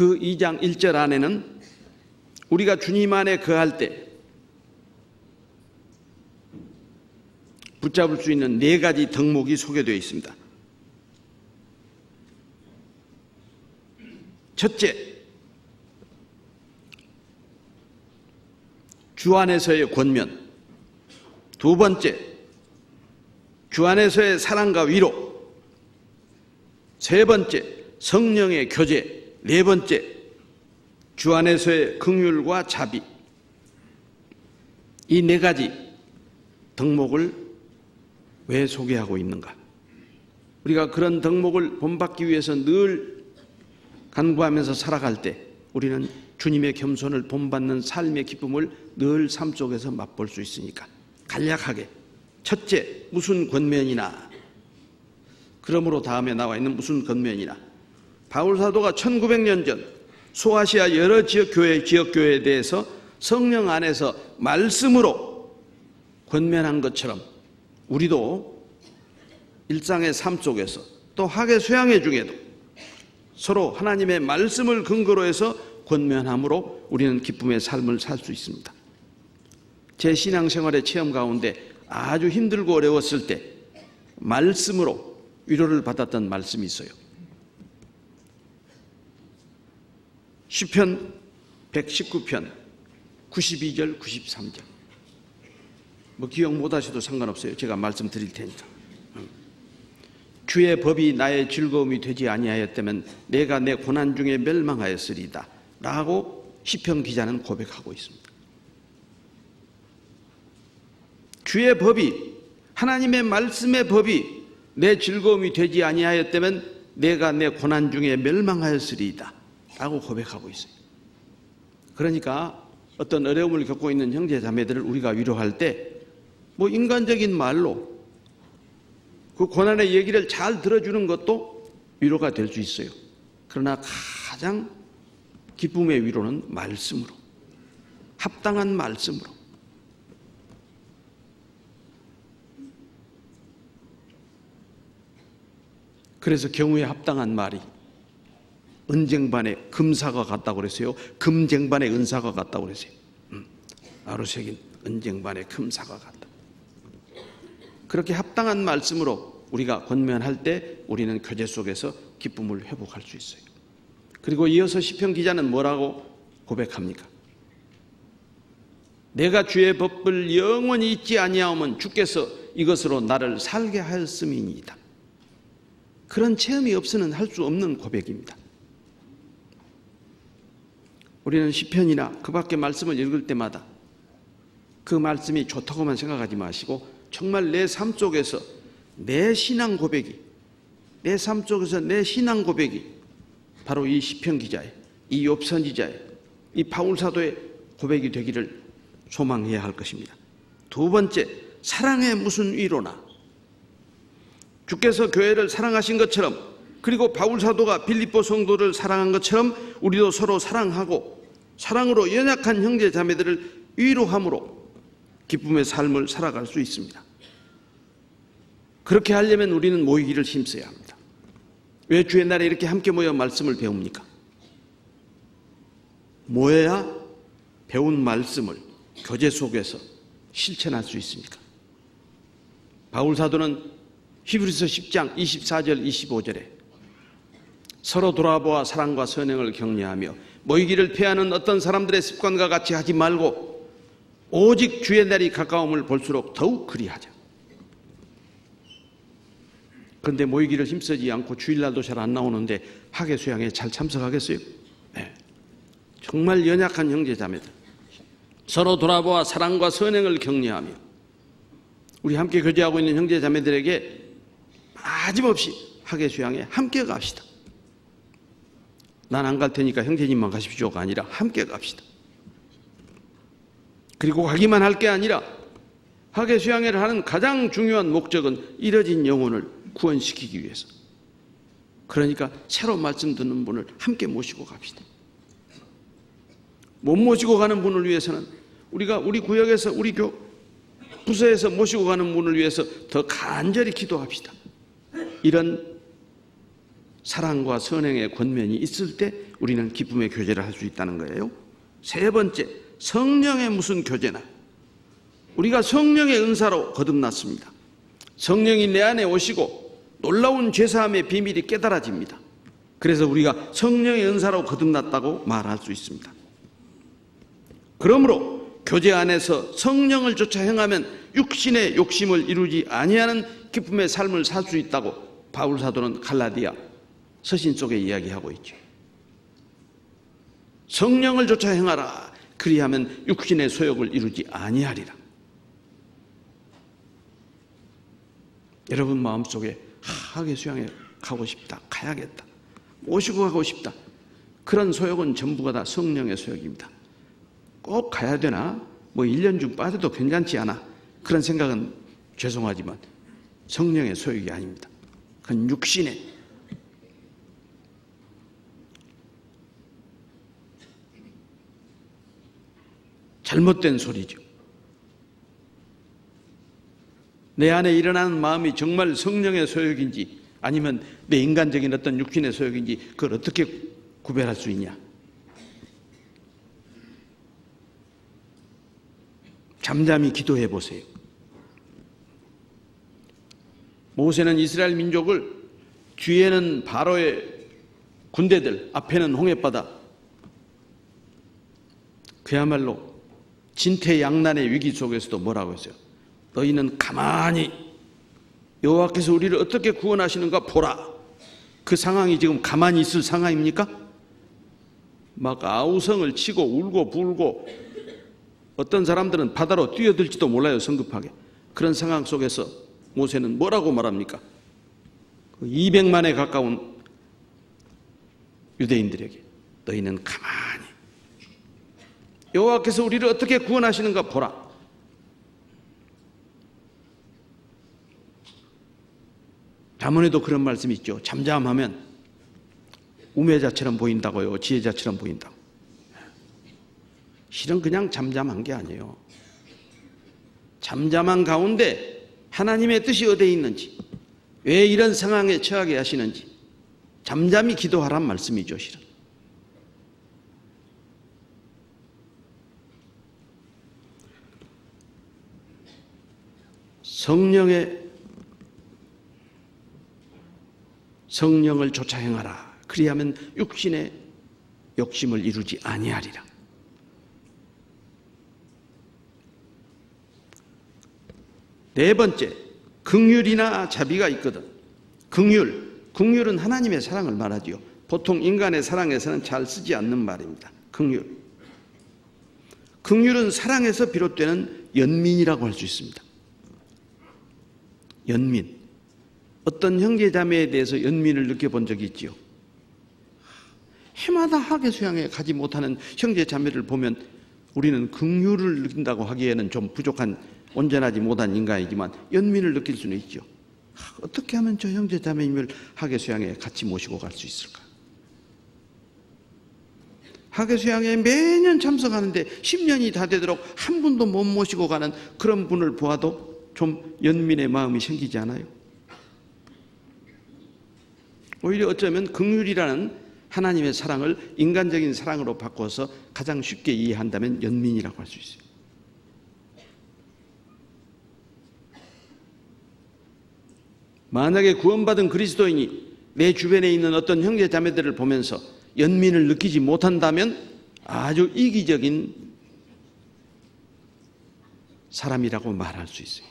그 2장 1절 안에는 우리가 주님 안에 거할 때 붙잡을 수 있는 네 가지 덕목이 소개되어 있습니다. 첫째, 주 안에서의 권면. 두 번째, 주 안에서의 사랑과 위로. 세 번째, 성령의 교제. 네 번째, 주 안에서의 긍휼과 자비. 이 네 가지 덕목을 왜 소개하고 있는가? 우리가 그런 덕목을 본받기 위해서 늘 간구하면서 살아갈 때 우리는 주님의 겸손을 본받는 삶의 기쁨을 늘 삶 속에서 맛볼 수 있으니까 간략하게 첫째 무슨 권면이나 그러므로 다음에 나와 있는 무슨 권면이나 바울 사도가 1900년 전 소아시아 여러 지역 교회 지역 교회에 대해서 성령 안에서 말씀으로 권면한 것처럼 우리도 일상의 삶 속에서 또 학예 수양회 중에도 서로 하나님의 말씀을 근거로 해서 권면함으로 우리는 기쁨의 삶을 살 수 있습니다. 제 신앙생활의 체험 가운데 아주 힘들고 어려웠을 때 말씀으로 위로를 받았던 말씀이 있어요. 시편 119편 92절 93절 뭐 기억 못 하셔도 상관없어요. 제가 말씀드릴 테니까. 주의 법이 나의 즐거움이 되지 아니하였다면 내가 내 고난 중에 멸망하였으리다. 라고 시편 기자는 고백하고 있습니다. 주의 법이 하나님의 말씀의 법이 내 즐거움이 되지 아니하였다면 내가 내 고난 중에 멸망하였으리이다. 라고 고백하고 있어요. 그러니까 어떤 어려움을 겪고 있는 형제 자매들을 우리가 위로할 때 뭐 인간적인 말로 그 고난의 얘기를 잘 들어주는 것도 위로가 될 수 있어요. 그러나 가장 기쁨의 위로는 말씀으로, 합당한 말씀으로. 그래서 경우에 합당한 말이 은쟁반의 금사가 같다고 그랬어요. 금쟁반의 은사가 같다고 그랬어요. 음, 아로색인 은쟁반의 금사가 같다. 그렇게 합당한 말씀으로 우리가 권면할 때 우리는 교제 속에서 기쁨을 회복할 수 있어요. 그리고 이어서 시편 기자는 뭐라고 고백합니까? 내가 주의 법을 영원히 잊지 아니하면 주께서 이것으로 나를 살게 하였음이니이다. 그런 체험이 없으면 할 수 없는 고백입니다. 우리는 시편이나 그 밖의 말씀을 읽을 때마다 그 말씀이 좋다고만 생각하지 마시고 정말 내 삶 속에서 내 신앙 고백이 내 삶 속에서 내 신앙 고백이 바로 이 시편 기자의 이 욥선 기자의 이 바울 사도의 고백이 되기를 소망해야 할 것입니다. 두 번째 사랑의 무슨 위로나 주께서 교회를 사랑하신 것처럼 그리고 바울 사도가 빌립보 성도를 사랑한 것처럼 우리도 서로 사랑하고 사랑으로 연약한 형제 자매들을 위로함으로 기쁨의 삶을 살아갈 수 있습니다. 그렇게 하려면 우리는 모이기를 힘써야 합니다. 왜 주의 날에 이렇게 함께 모여 말씀을 배웁니까? 모여야 배운 말씀을 교제 속에서 실천할 수 있습니까? 바울 사도는 히브리서 10장 24절 25절에 서로 돌아보아 사랑과 선행을 격려하며 모이기를 피하는 어떤 사람들의 습관과 같이 하지 말고 오직 주의 날이 가까움을 볼수록 더욱 그리하자. 그런데 모이기를 힘쓰지 않고 주일날도 잘 안 나오는데 학예 수양에 잘 참석하겠어요? 네. 정말 연약한 형제 자매들 서로 돌아보아 사랑과 선행을 격려하며 우리 함께 교제하고 있는 형제 자매들에게 빠짐없이 학예 수양에 함께 갑시다. 난 안 갈 테니까 형제님만 가십시오가 아니라 함께 갑시다. 그리고 가기만 할 게 아니라 학예 수양회를 하는 가장 중요한 목적은 이뤄진 영혼을 구원시키기 위해서. 그러니까 새로 말씀 듣는 분을 함께 모시고 갑시다. 못 모시고 가는 분을 위해서는 우리가 우리 구역에서 우리 교 부서에서 모시고 가는 분을 위해서 더 간절히 기도합시다. 이런 사랑과 선행의 권면이 있을 때 우리는 기쁨의 교제를 할 수 있다는 거예요. 세 번째, 성령의 무슨 교제나 우리가 성령의 은사로 거듭났습니다. 성령이 내 안에 오시고 놀라운 죄사함의 비밀이 깨달아집니다. 그래서 우리가 성령의 은사로 거듭났다고 말할 수 있습니다. 그러므로 교제 안에서 성령을 쫓아 행하면 육신의 욕심을 이루지 아니하는 기쁨의 삶을 살 수 있다고 바울 사도는 갈라디아 서신 속에 이야기하고 있죠. 성령을 쫓아 행하라. 그리하면 육신의 소욕을 이루지 아니하리라. 여러분 마음속에 하게 수양에 가고 싶다. 가야겠다. 모시고 가고 싶다. 그런 소욕은 전부가 다 성령의 소욕입니다. 꼭 가야 되나? 뭐 1년 좀 빠져도 괜찮지 않아? 그런 생각은 죄송하지만 성령의 소욕이 아닙니다. 그건 육신의 잘못된 소리죠. 내 안에 일어나는 마음이 정말 성령의 소욕인지 아니면 내 인간적인 어떤 육신의 소욕인지 그걸 어떻게 구별할 수 있냐? 잠잠히 기도해 보세요. 모세는 이스라엘 민족을 뒤에는 바로의 군대들, 앞에는 홍해바다. 그야말로 진퇴양난의 위기 속에서도 뭐라고 했어요? 너희는 가만히 여호와께서 우리를 어떻게 구원하시는가 보라. 그 상황이 지금 가만히 있을 상황입니까? 막 아우성을 치고 울고 불고 어떤 사람들은 바다로 뛰어들지도 몰라요 성급하게 그런 상황 속에서 모세는 뭐라고 말합니까? 200만에 가까운 유대인들에게 너희는 가만히 여호와께서 우리를 어떻게 구원하시는가 보라. 잠언에도 그런 말씀이 있죠. 잠잠하면 우매자처럼 보인다고요. 지혜자처럼 보인다고. 실은 그냥 잠잠한 게 아니에요. 잠잠한 가운데 하나님의 뜻이 어디에 있는지, 왜 이런 상황에 처하게 하시는지, 잠잠히 기도하란 말씀이죠, 실은. 성령의 성령을 쫓아 행하라. 그리하면 육신의 욕심을 이루지 아니하리라. 네 번째, 긍휼이나 자비가 있거든. 긍휼, 긍휼은 하나님의 사랑을 말하지요. 보통 인간의 사랑에서는 잘 쓰지 않는 말입니다. 긍휼. 긍휼은 사랑에서 비롯되는 연민이라고 할 수 있습니다. 연민. 어떤 형제자매에 대해서 연민을 느껴본 적이 있지요. 해마다 하계 수양에 가지 못하는 형제자매를 보면 우리는 긍휼을 느낀다고 하기에는 좀 부족한 온전하지 못한 인간이지만 연민을 느낄 수는 있죠. 어떻게 하면 저 형제자매님을 하계 수양에 같이 모시고 갈 수 있을까? 하계 수양에 매년 참석하는데 10년이 다 되도록 한 분도 못 모시고 가는 그런 분을 보아도 좀 연민의 마음이 생기지 않아요? 오히려 어쩌면 긍휼이라는 하나님의 사랑을 인간적인 사랑으로 바꿔서 가장 쉽게 이해한다면 연민이라고 할 수 있어요. 만약에 구원받은 그리스도인이 내 주변에 있는 어떤 형제 자매들을 보면서 연민을 느끼지 못한다면 아주 이기적인 사람이라고 말할 수 있어요.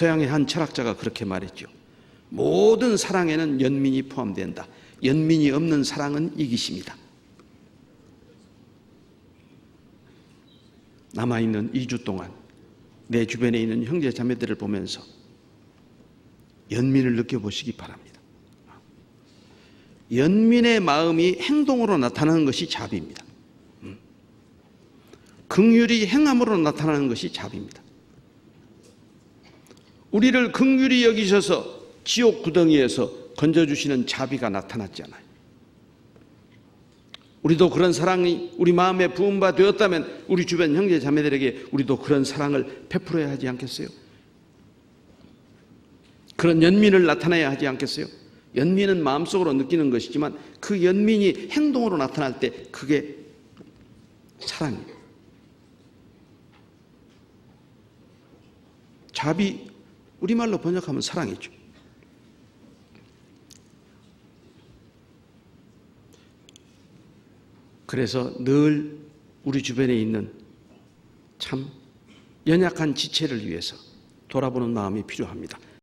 서양의 한 철학자가 그렇게 말했죠. 모든 사랑에는 연민이 포함된다. 연민이 없는 사랑은 이기심이다. 남아있는 2주 동안 내 주변에 있는 형제 자매들을 보면서 연민을 느껴보시기 바랍니다. 연민의 마음이 행동으로 나타나는 것이 자비입니다. 음. 긍휼이 행함으로 나타나는 것이 자비입니다. 우리를 긍휼히 여기셔서 지옥 구덩이에서 건져주시는 자비가 나타났잖아요. 우리도 그런 사랑이 우리 마음에 부음바 되었다면 우리 주변 형제 자매들에게 우리도 그런 사랑을 베풀어야 하지 않겠어요? 그런 연민을 나타내야 하지 않겠어요? 연민은 마음속으로 느끼는 것이지만 그 연민이 행동으로 나타날 때 그게 사랑이에요. 자비 우리말로 번역하면 사랑이죠. 그래서 늘 우리 주변에 있는 참 연약한 지체를 위해서 돌아보는 마음이 필요합니다.